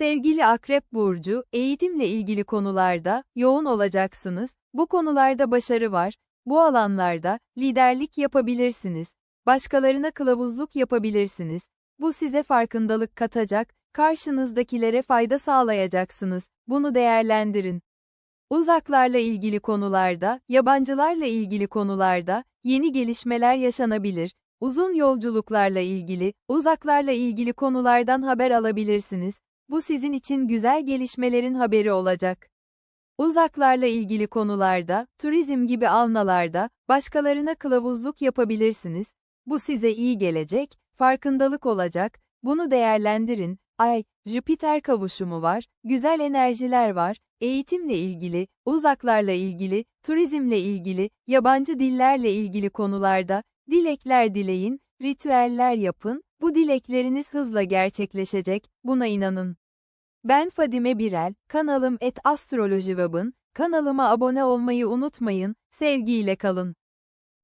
Sevgili Akrep Burcu, eğitimle ilgili konularda yoğun olacaksınız. Bu konularda başarı var. Bu alanlarda liderlik yapabilirsiniz. Başkalarına kılavuzluk yapabilirsiniz. Bu size farkındalık katacak, karşınızdakilere fayda sağlayacaksınız. Bunu değerlendirin. Uzaklarla ilgili konularda, yabancılarla ilgili konularda yeni gelişmeler yaşanabilir. Uzun yolculuklarla ilgili, uzaklarla ilgili konulardan haber alabilirsiniz. Bu sizin için güzel gelişmelerin haberi olacak. Uzaklarla ilgili konularda, turizm gibi alnalarda, başkalarına kılavuzluk yapabilirsiniz. Bu size iyi gelecek, farkındalık olacak, bunu değerlendirin. Ay, Jüpiter kavuşumu var, güzel enerjiler var, eğitimle ilgili, uzaklarla ilgili, turizmle ilgili, yabancı dillerle ilgili konularda, dilekler dileyin, ritüeller yapın, bu dilekleriniz hızla gerçekleşecek, buna inanın. Ben Fadime Birel, kanalım et astroloji kanalıma abone olmayı unutmayın, sevgiyle kalın.